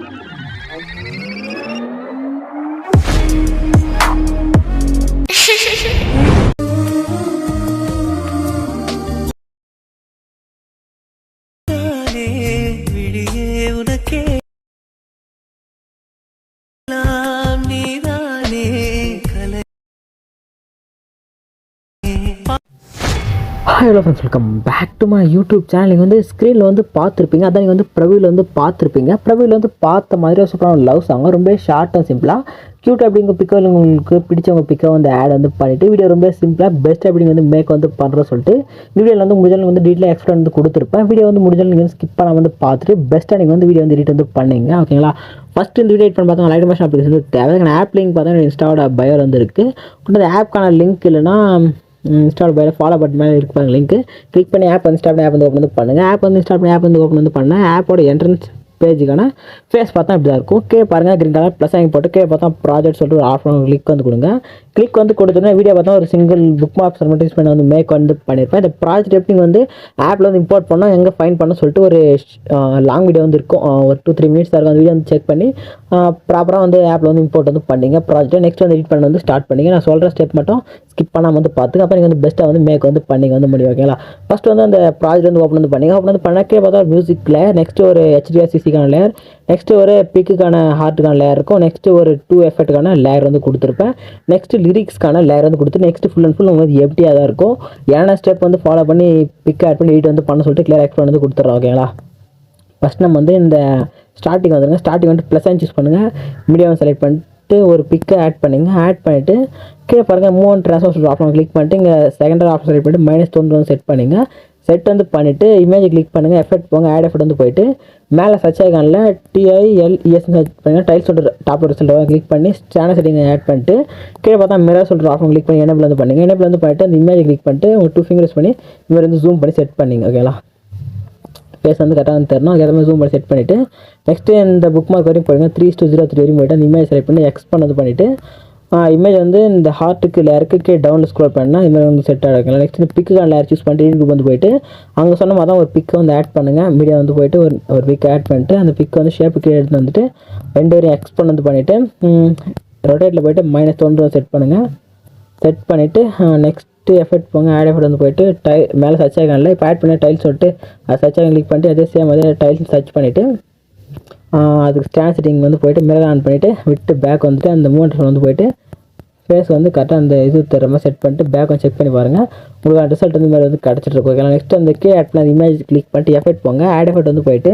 哈。里？hello friends welcome back to my YouTube channel நீங்கள் வந்து ஸ்க்ரீனில் வந்து பார்த்துருப்பீங்க. அதான் நீங்கள் வந்து பிரபுவில் வந்து பார்த்துருப்பீங்க. பிரபுவில் வந்து பார்த்த மாதிரி ஒரு சூப்பரான லவ் சாங் ரொம்ப ஷார்ட் அண்ட் சிம்பிளாக க்யூட் அப்படிங்க பிக்கோ உங்களுக்கு பிடிச்சவங்க பிக்கை வந்து ஆட் வந்து பண்ணிவிட்டு வீடியோ ரொம்ப சிம்பிளாக பெஸ்ட் அப்படிங்க வந்து மேக் வந்து பண்ணுற சொல்லிட்டு வீடியோவில் வந்து முடிஞ்சாலும் வந்து டீட்டெயில் எக்ஸ்பிளைன் வந்து கொடுத்துருப்பேன். வீடியோ வந்து முடிஞ்சாலும் நீங்கள் வந்து ஸ்கிப் பண்ணாமல் வந்து பார்த்துட்டு பெஸ்ட்டாக நீங்கள் வந்து வீடியோ வந்து எடிட் வந்து பண்ணீங்க. ஓகேங்களா ஃபஸ்ட் இந்த வீடியோ எட் பண்ணி பார்த்தா லைட் மோஷன் அப்ளிகேஷன் வந்து தேவை. ஆப் லிங்க் பார்த்தா இன்ஸ்டாவோட பயர் வந்து இருக்குது அந்த ஆப்க்கான லிங்க் இல்லைன்னா இன்ஸ்டால் பையில் ஃபாலோ பட்டன் மேலே இருப்பாங்க லிங்க் கிளிக் பண்ணி ஆப் இன்ஸ்டால் பண்ணி ஆப் வந்து ஓப்பன் வந்து பண்ணுங்கள் ஆப் வந்து இன்ஸ்டால் பண்ணி ஆப் வந்து ஓப்பன் வந்து பண்ணால் ஆப்போட என்ட்ரன்ஸ் பேஜுக்கான ஃபேஸ் பார்த்தா இப்படி தான் இருக்கும். கே பாருங்கள் கிரீன் கலர் ப்ளஸ் ஆகி போட்டு கே பார்த்தா ப்ராஜெக்ட் சொல்லிட்டு ஒரு ஆஃப் கிளிக் வந்து கொடுங்க. கிளிக் வந்து கொடுத்தோன்னா வீடியோ பார்த்தா ஒரு சிங்கிள் புக் மார்க்ஸ் அட்வர்டைஸ்மெண்ட் வந்து மேக் வந்து பண்ணியிருப்பேன் இந்த ப்ராஜெக்ட் எப்படி வந்து ஆப்பில் வந்து இம்போர்ட் பண்ணால் எங்கே ஃபைன் பண்ண சொல்லிட்டு ஒரு லாங் வீடியோ வந்து இருக்கும். ஒரு டூ த்ரீ மினிட்ஸ் இருக்கும் அந்த வீடியோ வந்து செக் பண்ணி ப்ராப்பராக வந்து ஆப்பில் வந்து இம்போர்ட் வந்து பண்ணிங்க. ப்ராஜெக்ட் நெக்ஸ்ட் வந்து எடிட் பண்ண வந்து ஸ்டார்ட் பண்ணிங்க. நான் சொல்கிற ஸ்டெப் மட்டும் ஸ்கிப் பண்ணாமல் வந்து பார்த்துங்க. அப்போ நீங்கள் வந்து பெஸ்ட்டாக வந்து மேக் வந்து பண்ணிங்க வந்து முடியும் ஓகேங்களா ஃபஸ்ட் வந்து அந்த ப்ராஜெக்ட் வந்து ஓப்பன் வந்து பண்ணிங்க. ஓப்பன் வந்து பண்ணக்கே பார்த்தா மியூசிக் லேயர் நெக்ஸ்ட் ஒரு ஹெச்டிஆர்சிசிக்கான லேயர் நெக்ஸ்ட் ஒரு பிக்குக்கான ஹார்ட்டுக்கான லேயர் இருக்கும். நெக்ஸ்ட் ஒரு டூ எஃபெக்ட்டுக்கான லேயர் வந்து கொடுத்துருப்பேன். நெக்ஸ்ட் லிரிக்ஸ்க்கான லேயர் வந்து கொடுத்து நெக்ஸ்ட் ஃபுல் அண்ட் ஃபுல் உங்களுக்கு எப்படியாக தான் இருக்கும். ஏன்னா ஸ்டெப் வந்து ஃபாலோ பண்ணி பிக் ஆட் பண்ணி எடிட் வந்து பண்ண சொல்லிட்டு கிளியர் எக்ஸ்பிளைன் வந்து கொடுத்துட்றோம் ஓகேங்களா ஃபஸ்ட் நம்ம வந்து இந்த ஸ்டார்டிங் வந்துருங்க. ஸ்டார்டிங் வந்து ப்ளஸ் சூஸ் பண்ணுங்கள் மீடியம் செலக்ட் பண்ணிட்டு ஒரு பிக்கை ஆட் பண்ணுங்க. ஆட் பண்ணிவிட்டு கீழே பாருங்கள் move and transfer option click பண்ணிட்டு இங்கே செகண்டரி ஆப்ஷன் செலக்ட் பண்ணிட்டு மைனஸ் தொண்ணூறு வந்து செட் பண்ணிங்க. செட் வந்து பண்ணிவிட்டு இமேஜை கிளிக் பண்ணுங்கள் எஃபெக்ட் போங்க ஆட் எஃபெக்ட் வந்து போயிட்டு மேலே சர்ச் ஐகானில் டிஐஎல்இஎஸ்னு சர்ச் பண்ணுங்கள் டைல் சொல்கிற டாப் ரிசல்ட் கிளிக் பண்ணி சேனல் செட்டிங் ஆட் பண்ணிட்டு கீழே பார்த்தா மிரர் சொல்கிற ஆஃபன் கிளிக் பண்ணி எனபிள் வந்து பண்ணுங்கள் எனபிள் வந்து பண்ணிட்டு அந்த இமேஜை கிளிக் பண்ணிட்டு உங்கள் டூ ஃபிங்கர்ஸ் பண்ணி இந்த மாதிரி வந்து ஜூம் பண்ணி செட் பண்ணிங்க ஓகேங்களா ஃபேஸ் வந்து கரெக்டாக வந்து தரணும் அதுக்கு மாதிரி ஜூம் பண்ணி செட் பண்ணிவிட்டு நெக்ஸ்ட்டு இந்த புக் மார்க் வரையும் போயிடுங்க த்ரீ டூ ஜீரோ த்ரீ வரையும் போயிட்டு அந்த இமேஜ் செலக்ட் பண்ணி எக்ஸ்பண்ட் வந்து பண்ணிவிட்டு இமேஜ் வந்து இந்த ஹார்ட்டுக்கு லேருக்கு கீழே டவுனில் ஸ்க்ரோல் பண்ணால் இமேஜ் வந்து செட் ஆகிருக்கலாம் நெக்ஸ்ட் இந்த பிக்குக்கான லேர் சூஸ் பண்ணிட்டு யூடியூப் வந்து போயிட்டு அங்கே சொன்ன மாதிரி தான் ஒரு பிக்கை வந்து ஆட் பண்ணுங்கள் மீடியா வந்து போயிட்டு ஒரு ஒரு பிக் ஆட் பண்ணிட்டு அந்த பிக் வந்து ஷேப்புக்கு கீழே எடுத்து வந்துட்டு ரெண்டு வரையும் எக்ஸ்போன் வந்து பண்ணிவிட்டு ரொட்டேட்டில் போயிட்டு மைனஸ் தொண்ணூறு செட் பண்ணுங்கள் செட் பண்ணிவிட்டு நெக்ஸ்ட்டு எஃபெக்ட் போங்க. ஆட் எஃபெக்ட் வந்து போயிட்டு டை மேலே சர்ச் ஆகல இப்போ ஆட் பண்ணி டைல்ஸ் சொல்லிட்டு அது சர்ச் ஆகி கிளிக் பண்ணிட்டு அதே சேம் அதே டைல்ஸ் சர்ச் பண்ணிவிட்டு அதுக்கு ஸ்டாண்ட் செட்டிங் வந்து போயிட்டு மிரர் ஆன் பண்ணிவிட்டு விட்டு பேக் வந்துட்டு அந்த மூமெண்ட் வந்து போயிட்டு ஃபேஸ் வந்து கரெக்டாக அந்த இது தர மாதிரி செட் பண்ணிட்டு பேக் வந்து செக் பண்ணி பாருங்கள் உங்களுக்கு அந்த ரிசல்ட் வந்து மாதிரி வந்து கிடச்சிட்டு இருக்கும். ஓகேங்களா நெக்ஸ்ட் அந்த கே ஆட்ல அந்த இமேஜ் கிளிக் பண்ணிட்டு எஃபெக்ட் போங்க. ஆட் எஃபெக்ட் வந்து போயிட்டு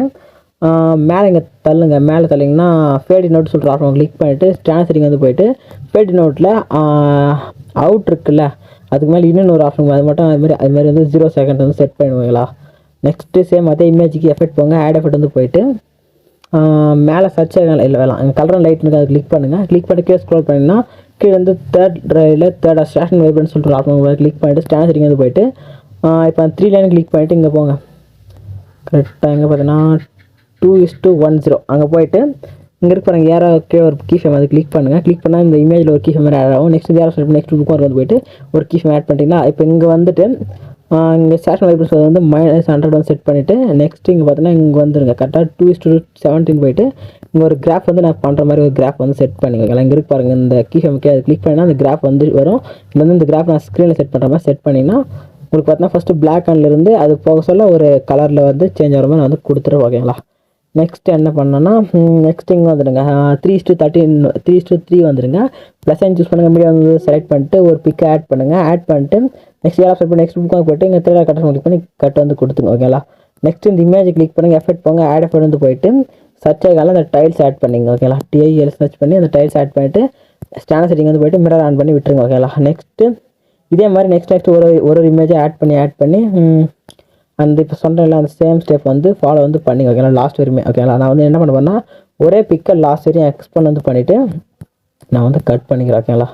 மேலே இங்கே தள்ளுங்க. மேலே தள்ளிங்கன்னா ஃபேடி நோட் சொல்கிற ஆப்ஷன் கிளிக் பண்ணிவிட்டு ஸ்டாண்ட் செட்டிங் வந்து போயிட்டு ஃபேடி நோட்டில் அவுட் இருக்குல்ல அதுக்கு மேலே இன்னொன்று ஒரு ஆப்ஷன் அது மட்டும் அது மாதிரி அது மாதிரி வந்து ஜீரோ செகண்ட் வந்து செட் பண்ணுவீங்களா நெக்ஸ்ட்டு சேம் அதே இமேஜுக்கு எஃபெக்ட் போங்க. ஆட் எஃபெக்ட் வந்து போயிட்டு மேலே சர்ச் ஆகலாம் இல்லை வேணாம். அங்கே கலர் லைட் இருக்குது அதை கிளிக் பண்ணுங்கள் கிளிக் பண்ணி கீழே ஸ்க்ரோல் பண்ணிங்கன்னா கீழே வந்து தேர்ட் ரையில் தேர்ட் ஸ்டேஷன் வைப்னு சொல்லிட்டு ஆப்ஷன் கிளிக் பண்ணிவிட்டு ஸ்டாண்ட் செட்டிங் வந்து போயிட்டு இப்போ த்ரீ லைன் கிளிக் பண்ணிவிட்டு இங்கே போங்க. கரெக்டாக எங்கே பார்த்தீங்கன்னா two is two one zero அங்கே போயிட்டு இங்கே இருக்க பாருங்க யாரோ ஒரு கீ ஃபேம் அது கிளிக் பண்ணுங்கள் கிளிக் பண்ணால் இந்த இமேஜில் ஒரு கீ ஃபேம் ஆட் ஆகும். நெக்ஸ்ட் யாரோ சொல்லி நெக்ஸ்ட் புக்கும் வந்து போயிட்டு ஒரு கீ ஃபேம் ஆட் பண்ணிட்டீங்கன்னா இப்போ இங்கே வந்துட்டு இங்கே ஸ்டேஷன் வைப்ரஸ் வந்து மைனஸ் ஹண்ட்ரட் வந்து செட் பண்ணிவிட்டு நெக்ஸ்ட் இங்கே பார்த்தீங்கன்னா இங்கே வந்துருங்க. கரெக்டாக டூ இஸ் டூ செவன்டீன் போயிட்டு இங்கே ஒரு கிராஃப் வந்து நான் பண்ணுற மாதிரி ஒரு கிராஃப் வந்து செட் பண்ணிக்கலாம் இங்கே இருக்கு பாருங்கள் இந்த கீ ஃபேமுக்கு அது கிளிக் பண்ணினா அந்த கிராஃப் வந்து வரும். இது வந்து இந்த கிராஃப் நான் ஸ்க்ரீனில் செட் பண்ணுற மாதிரி செட் பண்ணிங்கன்னா உங்களுக்கு பார்த்தீங்கன்னா ஃபஸ்ட்டு பிளாக் அண்ட்லேருந்து அது போக சொல்ல ஒரு கலரில் வந்து சேஞ்ச் ஆகிற மாதிரி நான் வந்து கொடுத்துருவேன் ஓகேங்களா நெக்ஸ்ட் என்ன பண்ணேன்னா நெக்ஸ்ட் இங்கே வந்துடுங்க three two thirteen three two three வந்துடுங்க ப்ளஸ் அண்ட் சூஸ் பண்ணுங்கள் மீடியா வந்து செலக்ட் பண்ணிட்டு ஒரு பிக்கை ஆட் பண்ணுங்கள் ஆட் பண்ணிட்டு நெக்ஸ்ட் யாரா செட் பண்ணி நெக்ஸ்ட் புக்காக போய்ட்டு இங்கே த்ரீ கட்டர் கிளிக் பண்ணி கட் வந்து கொடுத்துங்க ஓகேங்களா நெக்ஸ்ட் இந்த இமேஜ் கிளிக் பண்ணுங்கள் எஃபெக்ட் போங்க ஆட் எஃபெக்ட் வந்து போயிட்டு சர்ச் ஆகால அந்த டைல்ஸ் ஆட் பண்ணிங்க ஓகேங்களா டிஐஎல் சர்ச் பண்ணி அந்த டைல்ஸ் ஆட் பண்ணிட்டு ஸ்டாண்டர்ட் செட்டிங் வந்து போயிட்டு மிரர் ஆன் பண்ணி விட்டுருங்க ஓகேங்களா நெக்ஸ்ட்டு இதே மாதிரி நெக்ஸ்ட் நெக்ஸ்ட் ஒரு ஒரு இமேஜை ஆட் பண்ணி ஆட் பண்ணி அந்த இப்போ சொன்னேன்ல அந்த சேம் ஸ்டெப் வந்து ஃபாலோ வந்து பண்ணிங்க ஓகேங்களா லாஸ்ட் வரையுமே ஓகேங்களா நான் வந்து என்ன பண்ண ஒரே பிக்கை லாஸ்ட் வரையும் எக்ஸ்பெண்ட் வந்து பண்ணிவிட்டு நான் வந்து கட் பண்ணிக்கிறேன் ஓகேங்களா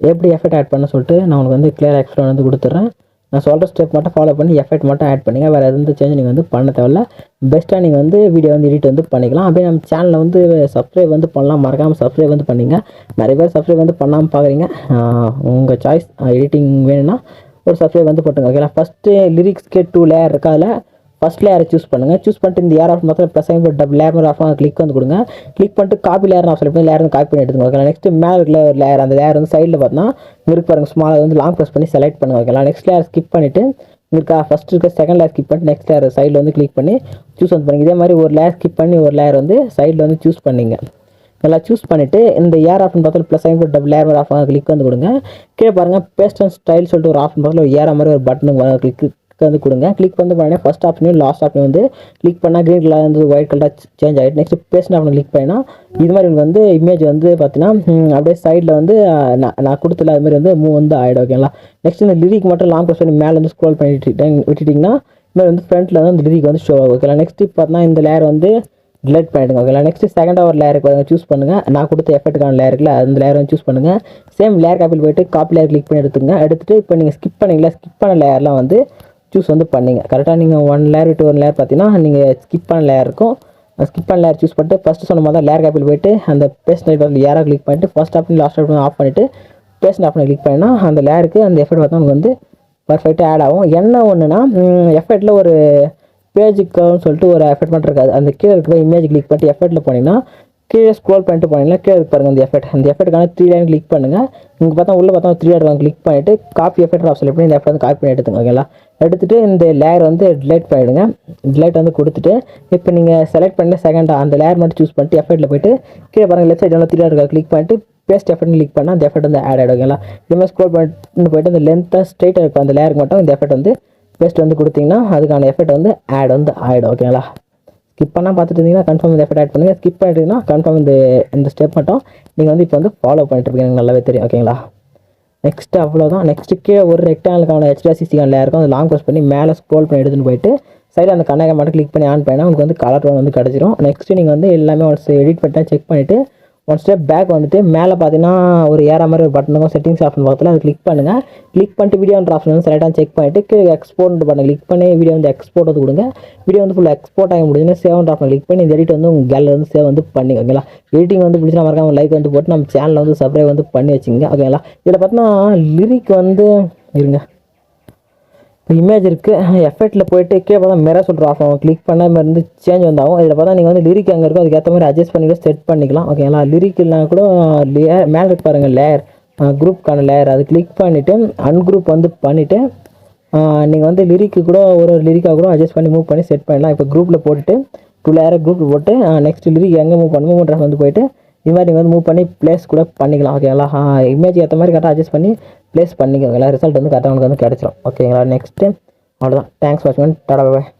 எப்படி எஃபெக்ட் ஆட் பண்ண சொல்லிட்டு நான் உங்களுக்கு வந்து கிளியர் எக்ஸ்பிளைன் வந்து கொடுத்துட்றேன். நான் சொல்கிற ஸ்டெப் மட்டும் ஃபாலோ பண்ணி எஃபெக்ட் மட்டும் ஆட் பண்ணுங்கள் வேறு எந்த சேஞ்ச் நீங்கள் வந்து பண்ண தேவையில்ல. பெஸ்ட்டாக நீங்கள் வந்து வீடியோ வந்து எடிட் வந்து பண்ணிக்கலாம். அப்படியே நம்ம சேனலில் வந்து சப்ஸ்கிரைப் வந்து பண்ணலாம். மறக்காமல் சப்ஸ்கிரைப் வந்து பண்ணிங்க. நிறைய பேர் சப்ஸ்கிரைப் வந்து பண்ணாமல் பார்க்குறீங்க உங்கள் சாய்ஸ் எடிட்டிங் வேணும்னா ஒரு சப்ஸ்கிரைப் வந்து போட்டுங்க ஓகேங்களா ஃபஸ்ட்டு லிரிக்ஸ்க்கே டூ லேயர் இருக்கா. அதில் ஃபஸ்ட் லேயரை சூஸ் பண்ணுங்கள் சூஸ் பண்ணிட்டு இந்த ஏர் ஆஃப் மொத்தம் ப்ளஸ் ஆகி டபுள் லேயர் ஆஃப் கிளிக் வந்து கொடுங்க. கிளிக் பண்ணிட்டு காப்பி லேயர் ஆஃப் செலக்ட் பண்ணி லேயர் காப்பி பண்ணி எடுத்துங்க ஓகேங்களா? நெக்ஸ்ட் மேலே இருக்கிற ஒரு லேயர் அந்த லேயர் வந்து சைடில் பார்த்தீங்கன்னா இருக்கு பாருங்க ஸ்மால் வந்து லாங் ப்ரெஸ் பண்ணி செலக்ட் பண்ணுங்க. ஓகேங்களா? நெக்ஸ்ட் லேயர் ஸ்கிப் பண்ணிவிட்டு இருக்கா ஃபஸ்ட் இருக்க செகண்ட் லேயர் ஸ்கிப் பண்ணிட்டு நெக்ஸ்ட் லேயர் சைடில் வந்து கிளிக் பண்ணி சூஸ் வந்து பண்ணுங்க. இதே மாதிரி ஒரு லேயர் ஸ்கிப் பண்ணி ஒரு லேயர் வந்து சைடில் வந்து சூஸ் பண்ணிங்க. நல்லா சூஸ் பண்ணிவிட்டு இந்த ஏர் ஆஃப்னு பார்த்தாலும் ப்ளஸ் ஐம்பது டபுள் லேயர் ஆஃப் கிளிக் வந்து கொடுங்க. கீழே பாருங்கள் பேஸ்ட் அண்ட் ஸ்டைல் சொல்லிட்டு ஒரு ஆப்ஷன் பார்த்தாலும் ஏற மாதிரி ஒரு பட்டனுக்கு கிளிக் வந்து கொடுங்க. கிளிக் வந்து பண்ணி ஃபஸ்ட் ஆப்ஷனையும் லாஸ்ட் ஆப்ஷனையும் வந்து கிளிக் பண்ணால் க்ரீன் கலர் வந்து ஒயிட் கலர் சேஞ்ச் ஆகிட்டு நெக்ஸ்ட் பேஸ்ட் ஆப்ஷன் கிளிக் பண்ணால் இது மாதிரி உங்களுக்கு வந்து இமேஜ் வந்து பார்த்தீங்கன்னா அப்படியே சைடில் வந்து நான் நான் கொடுத்துல அது மாதிரி வந்து மூவ் வந்து ஆகிடும் ஓகேங்களா நெக்ஸ்ட் இந்த லிரிக் மட்டும் லாங் கொஸ்டின் மேலே வந்து ஸ்க்ரோல் பண்ணிட்டு விட்டுட்டிங்கன்னா இது மாதிரி வந்து ஃப்ரண்ட்டில் வந்து அந்த லிரிக் வந்து ஷோ ஆகும் ஓகேங்களா நெக்ஸ்ட் பார்த்தீங்கன்னா இந்த லேயர் வந்து டிலீட் பண்ணிடுங்க ஓகேங்களா நெக்ஸ்ட் செகண்ட் ஒரு லேயருக்கு வந்து சூஸ் பண்ணுங்கள் நான் கொடுத்த எஃபெக்ட்டுக்கான லேயர் இருக்குல்ல அந்த லேயர் வந்து சூஸ் பண்ணுங்கள் சேம் லேயர் காப்பியில் போயிட்டு காப்பி லேயர் கிளிக் பண்ணி எடுத்துங்க எடுத்துகிட்டு இப்போ நீங்கள் ஸ்கிப் பண்ணீங்களா? ஸ்கிப் பண்ண லேயர்லாம் வந்து சூஸ் வந்து பண்ணிங்க. கரெக்டாக நீங்கள் ஒன் லேயர் விட்டு ஒன் லேயர் பார்த்தீங்கன்னா நீங்கள் ஸ்கிப் பண்ண லேயர் இருக்கும். ஸ்கிப் பண்ண லேயர் சூஸ் பண்ணிட்டு ஃபஸ்ட்டு சொன்ன மாதிரி தான் லேயர் காப்பில் போயிட்டு அந்த பேஸ்ட் வந்து ஏராக கிளிக் பண்ணிட்டு first option last option off பண்ணிவிட்டு பேஸ்ட் ஆப்ஷனை கிளிக் பண்ணினா அந்த லேயருக்கு அந்த எஃபெக்ட் பார்த்தா உங்களுக்கு வந்து பர்ஃபெக்டாக ஆட் ஆகும். என்ன ஒன்றுனா எஃபெக்டில் ஒரு பேஜுக்குன்னு சொல்லிட்டு ஒரு எஃபெக்ட் மட்டும் இருக்காது. அந்த கீழே இருக்கிற இமேஜ் கிளிக் பண்ணிட்டு எஃபெக்ட்டில் போனீங்கன்னா கீழே ஸ்க்ரோல் பண்ணிட்டு போனீங்கன்னா கீழே பாருங்க அந்த எஃபெக்ட் அந்த எஃபெக்ட்டுக்கான த்ரீ லைன் கிளிக் பண்ணுங்கள் இங்கே பார்த்தா உள்ள பார்த்தா த்ரீ லைன் கிளிக் பண்ணிவிட்டு காப்பி எஃபெக்ட் ஆஃப் செலக்ட் பண்ணி இந்த எஃபெக்ட் வந்து காப்பி பண்ணி எடுத்துங்க ஓகேங்களா எடுத்துட்டு இந்த லேயர் வந்து டிலைட் பண்ணிவிடுங்க டிலைட் வந்து கொடுத்துட்டு இப்போ நீங்கள் செலக்ட் பண்ணி செகண்டாக அந்த லேயர் மட்டும் சூஸ் பண்ணிட்டு எஃபெக்ட்டில் போயிட்டு கீழே பாருங்கள் லெஃப்ட் சைடில் த்ரீ இருக்கா கிளிக் பண்ணிட்டு பேஸ்ட் எஃபெக்ட் கிளிக் பண்ணால் அந்த எஃபெக்ட் வந்து ஆட் ஆகிடும் ஓகேங்களா இதுமாதிரி ஸ்க்ரோல் பண்ணிட்டு போயிட்டு அந்த லென்த்தாக ஸ்ட்ரைட்டாக இருக்கும் அந்த லேயருக்கு மட்டும் இந்த எஃபெக்ட் வந்து பேஸ்ட் வந்து கொடுத்தீங்கன்னா அதுக்கான எஃபெக்ட் வந்து ஆட் வந்து ஆகிடும் ஓகேங்களா ஸ்கிப் பண்ணால் பார்த்துட்டு இருந்தீங்கன்னா கன்ஃபார்ம் இந்த எஃபெக்ட் ஆட் பண்ணுங்கள் ஸ்கிப் பண்ணிட்டீங்கன்னா கன்ஃபார்ம் இந்த இந்த ஸ்டெப் மட்டும் நீங்கள் வந்து இப்போ வந்து ஃபாலோ பண்ணிட்டு இருக்கீங்க. எனக்கு நல்லாவே தெரியும் ஓகேங்களா நெக்ஸ்ட்டு அவ்வளோதான் நெக்ஸ்ட்டு கீழே ஒரு ரெக்டாங்கிளுக்கான ஹெச்டிஆர்சிசிக்கான லேயர் இருக்கும். அது லாங் ப்ரெஸ் பண்ணி மேலே ஸ்க்ரோல் பண்ணி எடுத்துன்னு போயிட்டு சைடில் அந்த கண்ணாக மட்டும் கிளிக் பண்ணி ஆன் பண்ணினா உங்களுக்கு வந்து கலர் டோன் வந்து கிடச்சிரும். நெக்ஸ்ட்டு நீங்கள் வந்து எல்லாமே ஒன்ஸ் எடிட் பண்ணிட்டு செக் பண்ணிவிட்டு ஒன் ஸ்டெப் பேக் வந்துட்டு மேலே பார்த்தீங்கன்னா ஒரு ஏற மாதிரி ஒரு பட்டன் இருக்கும். செட்டிங்ஸ் ஆப்ஷன் பக்கத்தில் அது கிளிக் பண்ணுங்கள் கிளிக் பண்ணிட்டு வீடியோன்ற ஆப்ஷன் வந்து செலக்டாக செக் பண்ணிவிட்டு கீழே எக்ஸ்போர்ட் பண்ண கிளிக் பண்ணி வீடியோ வந்து எக்ஸ்போர்ட் வந்து கொடுங்க. வீடியோ வந்து ஃபுல் எக்ஸ்போர்ட் ஆகி முடிஞ்சுன்னா சேவ் ஆப்ஷன் கிளிக் பண்ணி இந்த எடிட் வந்து உங்கள் கேலரி வந்து சேவ் வந்து பண்ணி ஓகேங்களா எடிட்டிங் வந்து பிடிச்சா மறக்காம லைக் வந்து போட்டு நம்ம சேனலில் வந்து சப்ஸ்கிரைப் வந்து பண்ணி வச்சுங்க ஓகேங்களா இதில் பார்த்தீங்கன்னா லிரிக் வந்து இருங்க. இமேஜ் இருக்குது எஃபெக்ட்டில் போயிட்டு கீழே பார்த்தா மிரர் சொல்கிற ஆஃப் ஆகும் கிளிக் பண்ண மாதிரி இருந்து சேஞ்ச் வந்தாகும். இதில் பார்த்தா நீங்கள் வந்து லிரிக் அங்கே இருக்கும். அதுக்கேற்ற மாதிரி அட்ஜஸ்ட் பண்ணி செட் பண்ணிக்கலாம். ஓகேங்களா லிரிக் இல்லைனா கூட லேயர் மேலே இருக்கு பாருங்கள் லேயர் குரூப்க்கான லேயர் அது கிளிக் பண்ணிவிட்டு அன்குரூப் வந்து பண்ணிவிட்டு நீங்கள் வந்து லிரிக்கு கூட ஒரு ஒரு லிரிக்காக கூட அட்ஜஸ்ட் பண்ணி மூவ் பண்ணி செட் பண்ணிடலாம் இப்போ குரூப்பில் போட்டுட்டு டூ லேயரை குரூப்பில் போட்டு நெக்ஸ்ட் லிரிக் எங்கே மூவ் பண்ண மூவ் வந்து போயிட்டு இது மாதிரி நீங்கள் வந்து மூவ் பண்ணி ப்ளேஸ் கூட பண்ணிக்கலாம் ஓகேங்களா இமேஜ் ஏற்ற மாதிரி கரெக்டாக அட்ஜஸ்ட் பண்ணி ப்ளேஸ் பண்ணிக்கோங்களா ரிசல்ட் வந்து கரெக்டாக உங்களுக்கு வந்து கிடச்சிரும். ஓகேங்களா நெக்ஸ்ட்டு அவ்வளோதான் தேங்க்ஸ் வாட்ச் பண்ணி பாய்